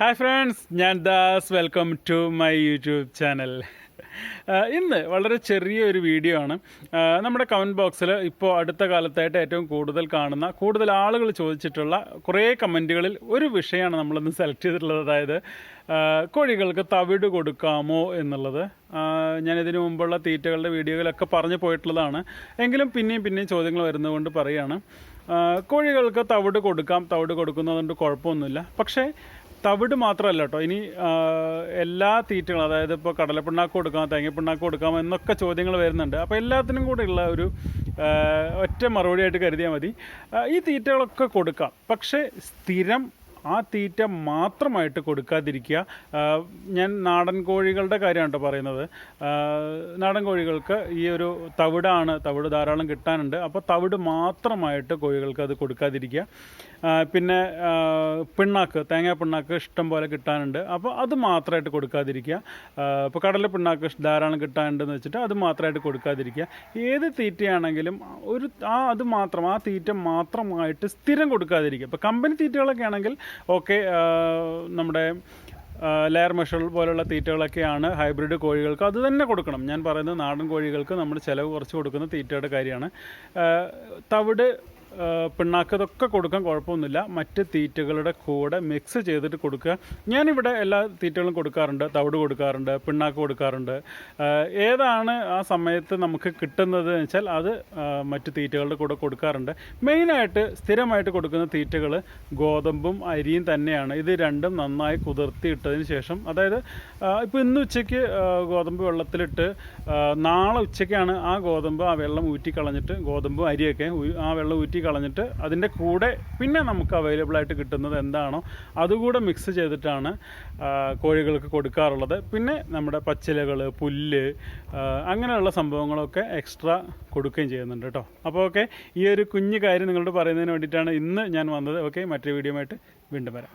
Hi friends ഞാൻ Das. Welcome to my YouTube channel ഇന്ന് വളരെ ചെറിയ ഒരു വീഡിയോ ആണ്. നമ്മുടെ കമന്റ് ബോക്സിൽ ഇപ്പോൾ അടുത്ത കാലത്തായിട്ട് ഏറ്റവും കൂടുതൽ കാണുന്ന കൂടുതൽ ആളുകൾ ചോദിച്ചിട്ടുള്ള കുറേ കമന്റുകളിൽ ഒരു വിഷയമാണ് നമ്മളിന്ന് സെലക്ട് ചെയ്തിട്ടുള്ളത്. അതായത് കോഴികൾക്ക് തവിട് കൊടുക്കാമോ എന്നുള്ളത്. ഞാനിതിനു മുമ്പുള്ള തീറ്റകളുടെ വീഡിയോയിലൊക്കെ പറഞ്ഞു പോയിട്ടുള്ളതാണ്. എങ്കിലും പിന്നെയും പിന്നെയും ചോദ്യങ്ങൾ വരുന്നതുകൊണ്ട് പറയുകയാണ് കോഴികൾക്ക് തവിട് കൊടുക്കാം. തവിട് കൊടുക്കുന്നതുകൊണ്ട് കുഴപ്പമൊന്നുമില്ല. പക്ഷേ തവിട് മാത്രമല്ല കേട്ടോ. ഇനി എല്ലാ തീറ്റകളും അതായത് ഇപ്പോൾ കടലപ്പിണ്ണാക്ക് കൊടുക്കാം തേങ്ങപ്പിണ്ണാക്ക് കൊടുക്കാം എന്നൊക്കെ ചോദ്യങ്ങൾ വരുന്നുണ്ട്. അപ്പോൾ എല്ലാത്തിനും കൂടെ ഉള്ള ഒരു ഒറ്റ മറുപടിയായിട്ട് കരുതിയാൽ മതി. ഈ തീറ്റകളൊക്കെ കൊടുക്കാം. പക്ഷേ സ്ഥിരം ആ തീറ്റ മാത്രമായിട്ട് കൊടുക്കാതിരിക്കുക. ഞാൻ നാടൻ കോഴികളുടെ കാര്യമാണ് കേട്ടോ പറയുന്നത് നാടൻ കോഴികൾക്ക് ഈ ഒരു തവിടാണ് തവിട് ധാരാളം കിട്ടാനുണ്ട്. അപ്പോൾ തവിട് മാത്രമായിട്ട് കോഴികൾക്ക് അത് കൊടുക്കാതിരിക്കുക. പിന്നെ പിണ്ണാക്ക് തേങ്ങാ പിണ്ണാക്ക് ഇഷ്ടം പോലെ കിട്ടാനുണ്ട്. അപ്പോൾ അത് മാത്രമായിട്ട് കൊടുക്കാതിരിക്കുക. ഇപ്പോൾ കടല പിണ്ണാക്ക് ധാരാളം കിട്ടാനുണ്ടെന്ന് വെച്ചിട്ട് അത് മാത്രമായിട്ട് കൊടുക്കാതിരിക്കുക. ഏത് തീറ്റയാണെങ്കിലും ഒരു ആ അത് മാത്രം ആ തീറ്റ മാത്രമായിട്ട് സ്ഥിരം കൊടുക്കാതിരിക്കുക. ഇപ്പോൾ കമ്പനി തീറ്റകളൊക്കെ ആണെങ്കിൽ ഓക്കെ നമ്മുടെ ലെയർ മെഷർ പോലുള്ള തീറ്റകളൊക്കെയാണ് ഹൈബ്രിഡ് കോഴികൾക്ക് അത് തന്നെ കൊടുക്കണം. ഞാൻ പറയുന്നത് നാടൻ കോഴികൾക്ക് നമ്മൾ ചിലവ് കുറച്ച് കൊടുക്കുന്ന തീറ്റയുടെ കാര്യമാണ്. തവിട് പിണ്ണാക്ക് ഇതൊക്കെ കൊടുക്കാൻ കുഴപ്പമൊന്നുമില്ല. മറ്റ് തീറ്റകളുടെ കൂടെ മിക്സ് ചെയ്തിട്ട് കൊടുക്കുക. ഞാനിവിടെ എല്ലാ തീറ്റകളും കൊടുക്കാറുണ്ട്. തവിട് കൊടുക്കാറുണ്ട് പിണ്ണാക്ക് കൊടുക്കാറുണ്ട്. ഏതാണ് ആ സമയത്ത് നമുക്ക് കിട്ടുന്നത് എന്ന് വെച്ചാൽ അത് മറ്റ് തീറ്റകളുടെ കൂടെ കൊടുക്കാറുണ്ട്. മെയിനായിട്ട് സ്ഥിരമായിട്ട് കൊടുക്കുന്ന തീറ്റകൾ ഗോതമ്പും അരിയും തന്നെയാണ്. ഇത് രണ്ടും നന്നായി കുതിർത്തിയിട്ടതിന് ശേഷം അതായത് ഇപ്പോൾ ഇന്ന് ഉച്ചയ്ക്ക് ഗോതമ്പ് വെള്ളത്തിലിട്ട് നാളെ ഉച്ചയ്ക്കാണ് ആ ഗോതമ്പ് ആ വെള്ളം ഊറ്റി കളഞ്ഞിട്ട് ഗോതമ്പും അരിയൊക്കെ ആ വെള്ളം ഊറ്റി കളഞ്ഞിട്ട് അതിന്റെ കൂടെ പിന്നെ നമുക്ക് അവൈലബിൾ ആയിട്ട് കിട്ടുന്നത് എന്താണോ അതുകൂടെ മിക്സ് ചെയ്തിട്ടാണ് കോഴികൾക്ക് കൊടുക്കാറുള്ളത്. പിന്നെ നമ്മുടെ പച്ചിലകൾ പുല്ല് അങ്ങനെയുള്ള സംഭവങ്ങളൊക്കെ എക്സ്ട്രാ കൊടുക്കുകയും ചെയ്യുന്നുണ്ട് കേട്ടോ. അപ്പോൾ ഓക്കെ ഈ ഒരു കുഞ്ഞു കാര്യം നിങ്ങളോട് പറയുന്നതിന് വേണ്ടിയിട്ടാണ് ഇന്ന് ഞാൻ വന്നത്. ഓക്കെ മറ്റൊരു വീഡിയോ ആയിട്ട് വീണ്ടും വരാം.